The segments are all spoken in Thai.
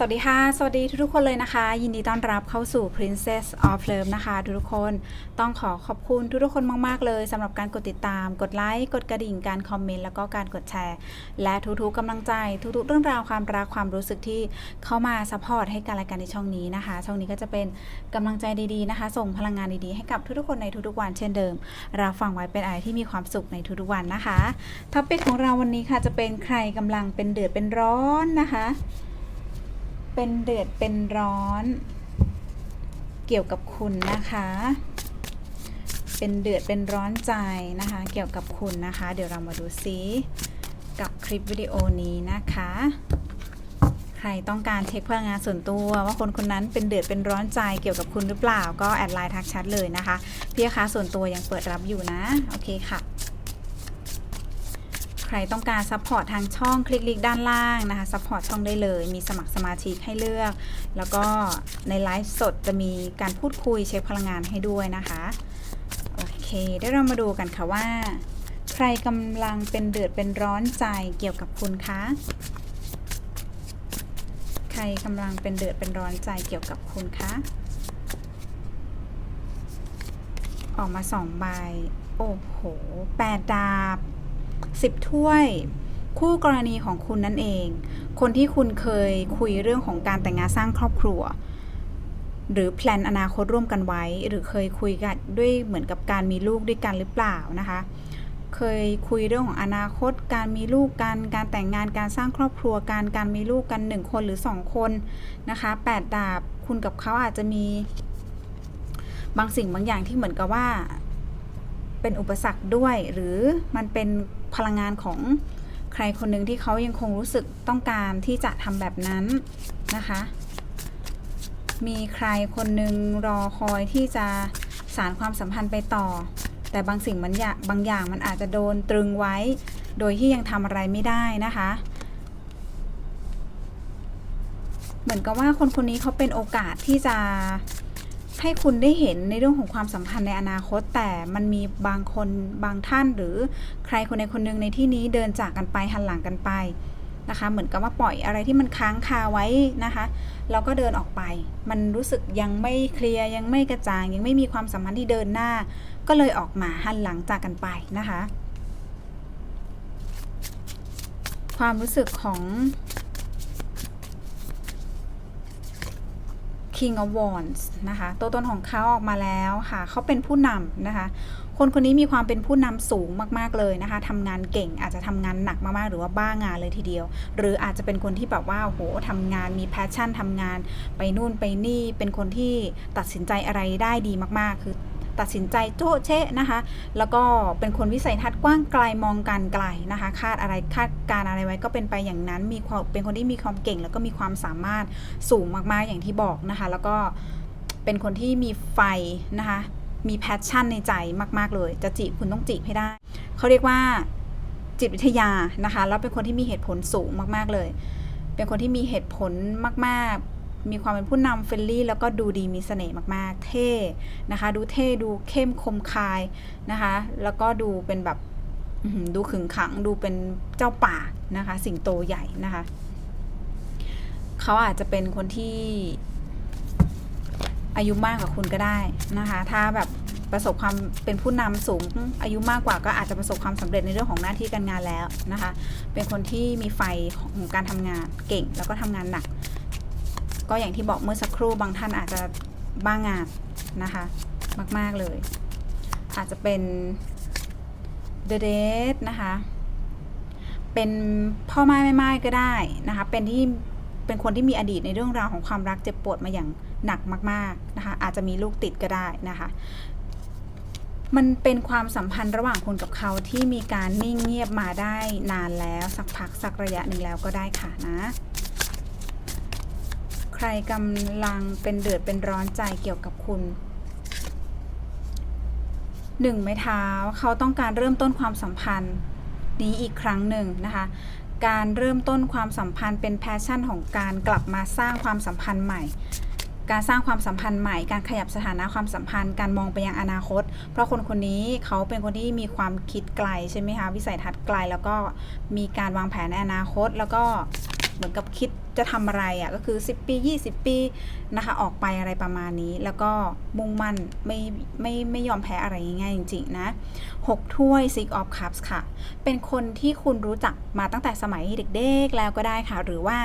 สวัสดีค่ะ สวัสดีทุกๆคนเลยนะคะ ยินดีต้อนรับเข้าสู่ Princess of Love นะคะ ทุกๆคนต้องขอขอบคุณทุกๆคนมากๆเลยสำหรับการกดติดตาม กดไลค์ กดกระดิ่งการคอมเมนต์แล้วก็การกดแชร์ และทุกๆกำลังใจ ทุกๆเรื่องราวความรักความรู้สึกที่เข้ามาซัพพอร์ตให้การรายการในช่องนี้นะคะ ช่องนี้ก็จะเป็นกำลังใจดีๆนะคะ ส่งพลังงานดีๆให้กับทุกๆคนในทุกๆวันเช่นเดิมเราฟังไว้เป็นอะไรที่มีความสุขในทุกๆวันนะคะท็อปิกของเราวันนี้ค่ะจะเป็นใครกำลังเป็นเดือดเป็นร้อนนะคะ เป็นเดือดเป็นร้อน เกี่ยวกับคุณนะคะ เป็นเดือดเป็นร้อนใจนะคะ เกี่ยวกับคุณนะคะ เดี๋ยวเรามาดูซิกับคลิปวิดีโอนี้นะคะ ใครต้องการเช็คพลังงานส่วนตัว ว่าคนคนนั้นเป็นเดือดเป็นร้อนใจเกี่ยวกับคุณหรือเปล่า ก็แอดไลน์ทักแชทเลยนะคะ พี่ค้าส่วนตัวยังเปิดรับอยู่นะ โอเคค่ะ ใครต้องการซัพพอร์ตทางช่องคลิกลิกด้านล่างนะคะซัพพอร์ตช่องได้เลย มีสมัครสมาชิกให้เลือก แล้วก็ในไลฟ์สดจะมีการพูดคุยเช็คพลังงานให้ด้วยนะคะโอเคเดี๋ยวเรามาดูกันค่ะว่า ใครกำลังเป็นเดือดเป็นร้อนใจเกี่ยวกับคุณคะใครกำลังเป็นเดือดเป็นร้อนใจเกี่ยวกับคุณคะออกมาสองใบโอ้โหแปดดาบ สิบถ้วย คู่กรณีของคุณนั่นเอง คนที่คุณเคยคุยเรื่องของการแต่งงานสร้างครอบครัว หรือแพลนอนาคตร่วมกันไว้ หรือเคยคุยกันด้วยเหมือนกับการมีลูกด้วยกันหรือเปล่านะคะ เคยคุยเรื่องของอนาคต การมีลูกกัน การแต่งงานการสร้างครอบครัวการการมีลูกกันหนึ่งคนหรือสองคนนะคะแปดดาบคุณกับเขาอาจจะมีบางสิ่งบางอย่างที่เหมือนกับว่าเป็นอุปสรรคด้วยหรือมันเป็น พลังงานของใครคนหนึ่งที่เขายังคงรู้สึกต้องการที่จะทำแบบนั้นนะคะ มีใครคนหนึ่งรอคอยที่จะสารความสัมพันธ์ไปต่อ แต่บางสิ่งบางอย่างบางอย่างมันอาจจะโดนตรึงไว้ โดยที่ยังทำอะไรไม่ได้นะคะ เหมือนกับว่าคนคนนี้เขาเป็นโอกาสที่จะ ให้คุณได้เห็นในเรื่องของความสัมพันธ์ในอนาคต แต่มันมีบางคนบางท่านหรือใครคนใดคนหนึ่งในที่นี้เดินจากกันไปหันหลังกันไปนะคะ เหมือนกับว่าปล่อยอะไรที่มันค้างคาไว้นะคะแล้วก็เดินออกไป มันรู้สึกยังไม่เคลียร์ยังไม่กระจ่าง ยังไม่มีความสัมพันธ์ที่เดินหน้า ก็เลยออกมาหันหลังจากกันไปนะคะ ความรู้สึกของ King of Wands นะคะตัวตนของเขาออกมาแล้วค่ะเขาเป็นผู้นำนะคะ คนคนนี้มีความเป็นผู้นำสูงมากๆเลยนะคะทำงานเก่งอาจจะทำงานหนักมากๆ หรือว่าบ้างานเลยทีเดียว หรืออาจจะเป็นคนที่แบบว่าโหทำงานมีแพชชั่นทำงานไปนู่นไปนี่เป็นคนที่ตัดสินใจอะไรได้ดีมากๆ คือ ตัดสินใจโจ๊ะเชะนะคะ แล้วก็เป็นคนวิสัยทัศน์กว้างไกลมองการไกลนะคะ คาดอะไรคาดการอะไรไว้ก็เป็นไปอย่างนั้น มีความเป็นคนที่มีความเก่ง แล้วก็มีความสามารถสูงมากๆอย่างที่บอกนะคะ แล้วก็เป็นคนที่มีไฟนะคะ มีแพชชั่นในใจมากๆเลย จะจีบคุณต้องจีบให้ได้ เขาเรียกว่าจิตวิทยานะคะ แล้วเป็นคนที่มีเหตุผลสูงมากๆเลย เป็นคนที่มีเหตุผลมาก ๆ มีความเป็นผู้นำเฟรนลี่ แล้วก็ดูดีมีเสน่ห์มากๆ เท่นะคะ ดูเท่ดูเข้มคมคายนะคะ แล้วก็ดูเป็นแบบดูขึงขังดูเป็นเจ้าป่านะคะ สิงโตใหญ่นะคะเขาอาจจะเป็นคนที่อายุมากกว่าคุณก็ได้นะคะ ถ้าแบบประสบความเป็นผู้นำสูงอายุมากกว่าก็อาจจะประสบความสำเร็จในเรื่องของหน้าที่การงานแล้วนะคะ เป็นคนที่มีไฟของการทำงานเก่งแล้วก็ทำงานหนัก ก็อย่างที่บอกเมื่อสักครู่บางท่านอาจจะบ้างงานนะคะ มาก ๆ เลย อาจจะเป็น The Date นะคะ เป็นพ่อไม้แม่ไม้ก็ได้นะคะ เป็นที่เป็นคนที่มีอดีตในเรื่องราวของความรักเจ็บปวดมาอย่างหนักมาก ๆ นะคะ อาจจะมีลูกติดก็ได้นะคะ มันเป็นความสัมพันธ์ระหว่างคุณกับเขาที่มีการนิ่งเงียบมาได้นานแล้ว สักพักสักระยะหนึ่งแล้วก็ได้ค่ะนะ ใครกำลังเป็นเดือดเป็นร้อนใจเกี่ยวกับคุณหนึ่งไม้เท้าเขาต้องการเริ่มต้นความสัมพันธ์นี้อีกครั้งหนึ่งนะคะการเริ่มต้นความสัมพันธ์เป็นแพชชั่นของการกลับมาสร้างความสัมพันธ์ใหม่ การสร้างความสัมพันธ์ใหม่ การขยับสถานะความสัมพันธ์ การมองไปยังอนาคต เพราะคนคนนี้เขาเป็นคนที่มีความคิดไกลใช่ไหมคะวิสัยทัศน์ไกลแล้วก็มีการวางแผนในอนาคต แล้วก็เหมือนกับคิด จะทำอะไรอะ่ะก็คือ 10 ปี 20 ปีนะคะออกไปอะไรประมาณนี้ แล้วก็มุ่งมั่นไม่ไม่ไม่ยอมแพ้อะไรง่ายจริงๆนะ 6 ถ้วย Six of Cups ค่ะ เป็นคนที่คุณรู้จักมาตั้งแต่สมัยเด็กๆแล้วก็ได้ค่ะ หรือว่า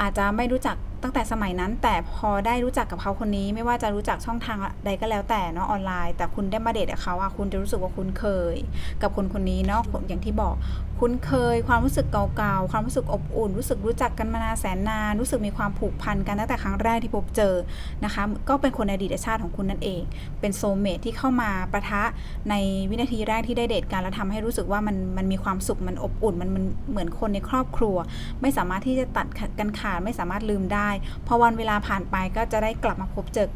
อาจจะไม่รู้จัก ตั้งแต่สมัยนั้น แต่พอได้รู้จักกับเขาคนนี้ ไม่ว่าจะรู้จักช่องทางใดก็แล้วแต่เนาะออนไลน์ แต่คุณได้มาเดทกับเขาอะคุณจะรู้สึกว่าคุ้นเคย กับคนคนนี้เนาะอย่างที่บอก คุ้นเคยความรู้สึกเก่าๆความรู้สึกอบอุ่น รู้สึกรู้จักกันมานานแสนนาน รู้สึกมีความผูกพันกันตั้งแต่ครั้งแรกที่พบเจอนะคะ ก็เป็นคนในอดีตชาติของคุณนั่นเอง เป็นโซเมทที่เข้ามาประทะในวินาทีแรกที่ได้เดทกันแล้วทำให้รู้สึกว่ามันมันมีความสุขมันอบอุ่นมันมันเหมือนคนในครอบครัว ไม่สามารถที่จะตัดกันขาดไม่สามารถลืมได้พอวันเวลาผ่านไปก็จะได้กลับมาพบเจอ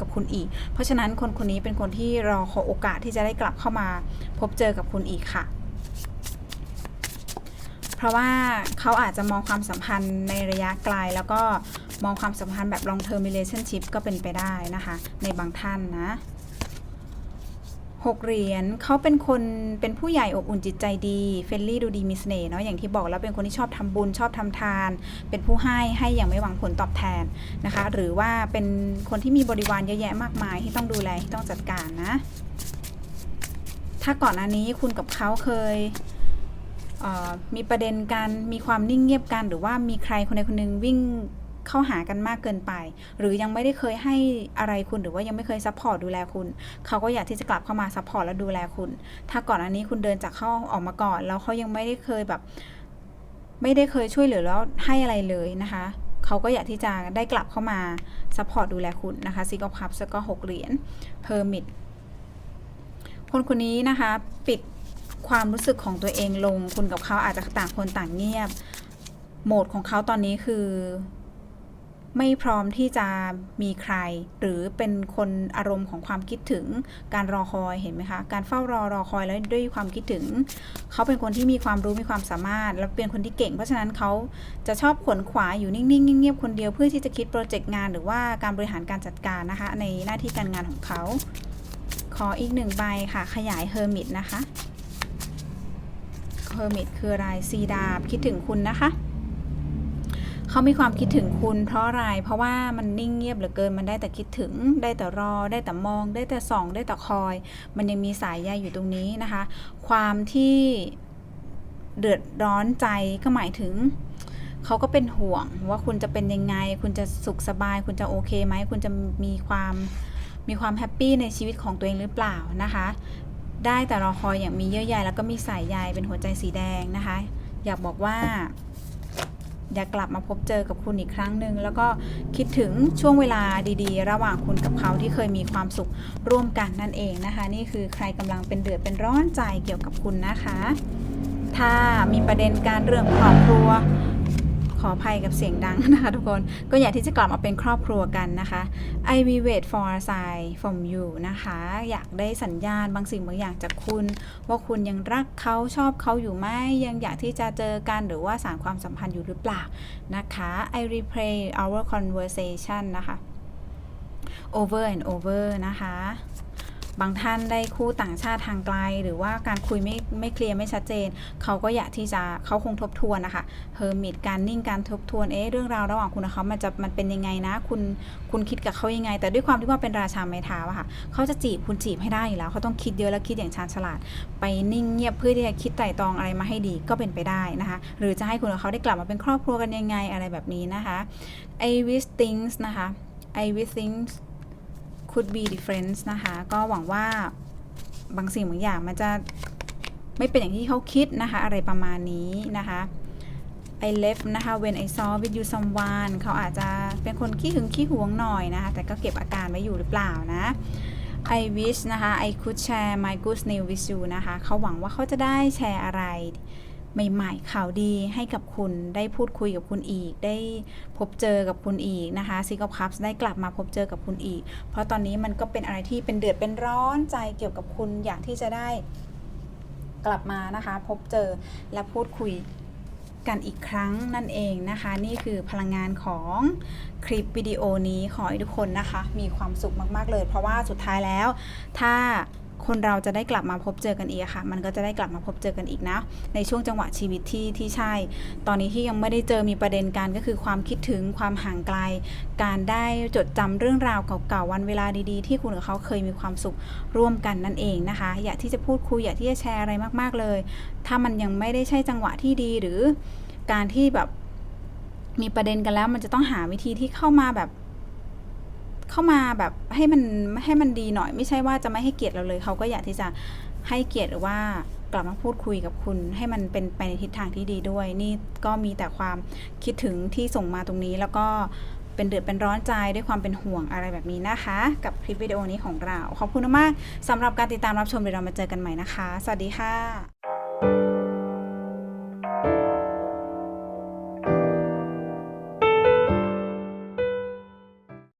กับคุณอีก เพราะฉะนั้นคนคนนี้เป็นคนที่รอขอโอกาสที่จะได้กลับเข้ามาพบเจอกับคุณอีกค่ะ เพราะว่าเขาอาจจะมองความสัมพันธ์ในระยะไกลแล้วก็มองความสัมพันธ์แบบ long term relationship ก็เป็นไปได้นะคะ ในบางท่านนะ หกเหรียญเขาเป็นคนเป็นผู้ใหญ่อบอุ่นจิตใจดีเฟรนลี่ดูดีมีเสน่ห์เนาะอย่างที่บอกแล้วเป็นคนที่ชอบทำบุญชอบทำทาน เป็นผู้ให้ให้อย่างไม่หวังผลตอบแทนนะคะ หรือว่าเป็นคนที่มีบริวารเยอะแยะมากมายที่ต้องดูแลที่ต้องจัดการนะ ถ้าก่อนหน้านี้คุณกับเขาเคยเอ่อมีประเด็นกันมีความนิ่งเงียบกัน หรือว่ามีใครคนใดคนหนึ่งวิ่ง เข้าหากันมากเกินไป หรือยังไม่ได้เคยให้อะไรคุณหรือว่ายังไม่เคยซัพพอร์ตดูแลคุณ เขาก็อยากที่จะกลับเข้ามาซัพพอร์ตและดูแลคุณ ถ้าก่อนอันนี้คุณเดินจากเข้าออกมาก่อน แล้วเขายังไม่ได้เคยแบบ ไม่ได้เคยช่วยเหลือแล้วให้อะไรเลยนะคะเขาก็อยากที่จะได้กลับเข้ามาซัพพอร์ตดูแลคุณนะคะซิกอพับแล้วก็หกเหรียญเพอร์มิทคนคนนี้นะคะปิดความรู้สึกของตัวเองลง คุณกับเขาอาจจะต่างคนต่างเงียบ โหมดของเขาตอนนี้คือ ไม่พร้อมที่จะมีใคร หรือเป็นคนอารมณ์ของความคิดถึงการรอคอยเห็นไหมคะการเฝ้ารอรอคอยแล้วด้วยความคิดถึง เขาเป็นคนที่มีความรู้มีความสามารถ แล้วเป็นคนที่เก่ง เพราะฉะนั้นเขาจะชอบขวนขวายอยู่นิ่งๆเงียบๆคนเดียวเพื่อที่จะคิดโปรเจกต์งานหรือว่าการบริหารการจัดการนะคะ ในหน้าที่การงานของเขา ขออีกหนึ่งใบค่ะ ขยายเฮอร์มิตนะคะเฮอร์มิตคืออะไรซีดาบคิดถึงคุณนะคะ เขามีความคิดถึงคุณเพราะอะไร เพราะว่ามันนิ่งเงียบเหลือเกิน มันได้แต่คิดถึง ได้แต่รอ ได้แต่มอง ได้แต่ส่อง ได้แต่คอย มันยังมีสายใยอยู่ตรงนี้นะคะ ความที่เดือดร้อนใจก็หมายถึงเขาก็เป็นห่วงว่าคุณจะเป็นยังไง คุณจะสุขสบาย คุณจะโอเคไหม คุณจะมีความมีความแฮปปี้ในชีวิตของตัวเองหรือเปล่านะคะ ได้แต่รอคอยอย่างมีเยื่อใยแล้วก็มีสายใยเป็นหัวใจสีแดงนะคะ อยากบอกว่า อยากกลับมาพบเจอกับคุณอีกครั้งหนึ่งแล้วก็คิดถึงช่วงเวลาดีๆ ระหว่างคุณกับเขาที่เคยมีความสุขร่วมกันนั่นเองนะคะ นี่คือใครกำลังเป็นเดือดเป็นร้อนใจเกี่ยวกับคุณนะคะ ถ้ามีประเด็นการเรื่องครอบครัว ออภัยกับเสียงดังนะคะทุกคน ก็อยากที่จะกลับมาเป็นครอบครัวกันนะคะ I will wait for a sign from you นะคะ อยากได้สัญญาณบางสิ่งบางอย่างจากคุณ ว่าคุณยังรักเขาชอบเขาอยู่ไหมยังอยากที่จะเจอกันหรือว่าสานความสัมพันธ์อยู่หรือเปล่านะคะ I replay our conversation นะคะ over and over นะคะ บางท่านได้คู่ต่างชาติทางไกล หรือว่าการคุยไม่ไม่เคลียร์ไม่ชัดเจน เขาก็อยากที่จะเขาคงทบทวนนะคะเฮอร์มิตการนิ่งการทบทวนเอ๊ะเรื่องราวระหว่างคุณกับเขามันจะมันเป็นยังไงนะ คุณคุณคิดกับเขายังไง แต่ด้วยความที่ว่าเป็นราชาไม้เท้าอะค่ะเขาจะจีบคุณจีบให้ได้อยู่แล้วเขาต้องคิดเยอะและคิดอย่างชาญฉลาด ไปนิ่งเงียบเพื่อที่จะคิดไต่ตองอะไรมาให้ดีก็เป็นไปได้นะคะ หรือจะให้คุณกับเขาได้กลับมาเป็นครอบครัวกันยังไงอะไรแบบนี้นะคะ I wish things นะคะ I wish things could be different นะคะ ก็หวังว่าบางสิ่งบางอย่างมันจะไม่เป็นอย่างที่เขาคิดนะคะ อะไรประมาณนี้นะคะ I left นะคะ when I saw with you someone เขาอาจจะเป็นคนขี้หึงขี้หวงหน่อยนะคะ แต่ก็เก็บอาการไว้อยู่หรือเปล่านะ I wish นะคะ I could share my good news with you นะคะ เขาหวังว่าเขาจะได้แชร์อะไร ใหม่ๆ ข่าวดีให้กับคุณได้พูดคุยกับคุณอีก ได้พบเจอกับคุณอีกนะคะซิกอ f คัพได้กลับมาพบเจอกับคุณอีก เพราะตอนนี้มันก็เป็นอะไรที่เป็นเดือดเป็นร้อนใจเกี่ยวกับคุณอยากที่จะได้กลับมานะคะ พบเจอและพูดคุยกันอีกครั้งนั่นเองนะคะ นี่คือพลังงานของคลิปวิดีโอนี้ขอให้ทุกคนนะคะ มีความสุขมาก ๆ เลย เพราะว่าสุดท้ายแล้วถ้า คนเราจะได้กลับมาพบเจอกันอีกอะค่ะ มันก็จะได้กลับมาพบเจอกันอีกนะ ในช่วงจังหวะชีวิตที่ที่ใช่ ตอนนี้ที่ยังไม่ได้เจอมีประเด็นกันก็คือความคิดถึงความห่างไกล การได้จดจำเรื่องราวเก่าๆวันเวลาดีๆ ที่คุณกับเขาเคยมีความสุขร่วมกันนั่นเองนะคะ อยากที่จะพูดคุยอยากที่จะแชร์อะไรมากๆเลย ถ้ามันยังไม่ได้ใช่จังหวะที่ดีหรือการที่แบบมีประเด็นกันแล้วมันจะต้องหาวิธีที่เข้ามาแบบ เข้ามาแบบให้มันให้มันดีหน่อย ไม่ใช่ว่าจะไม่ให้เกียรติเราเลย เขาก็อยากที่จะให้เกียรติหรือว่ากลับมาพูดคุยกับคุณ ให้มันเป็นไปในทิศทางที่ดีด้วย นี่ก็มีแต่ความคิดถึงที่ส่งมาตรงนี้ แล้วก็เป็นเดือดเป็นร้อนใจด้วยความเป็นห่วงอะไรแบบนี้นะคะ กับคลิปวิดีโอนี้ของเรา ขอบคุณมากสำหรับการติดตามรับชมเดี๋ยวเรามาเจอกันใหม่นะคะ สวัสดีค่ะ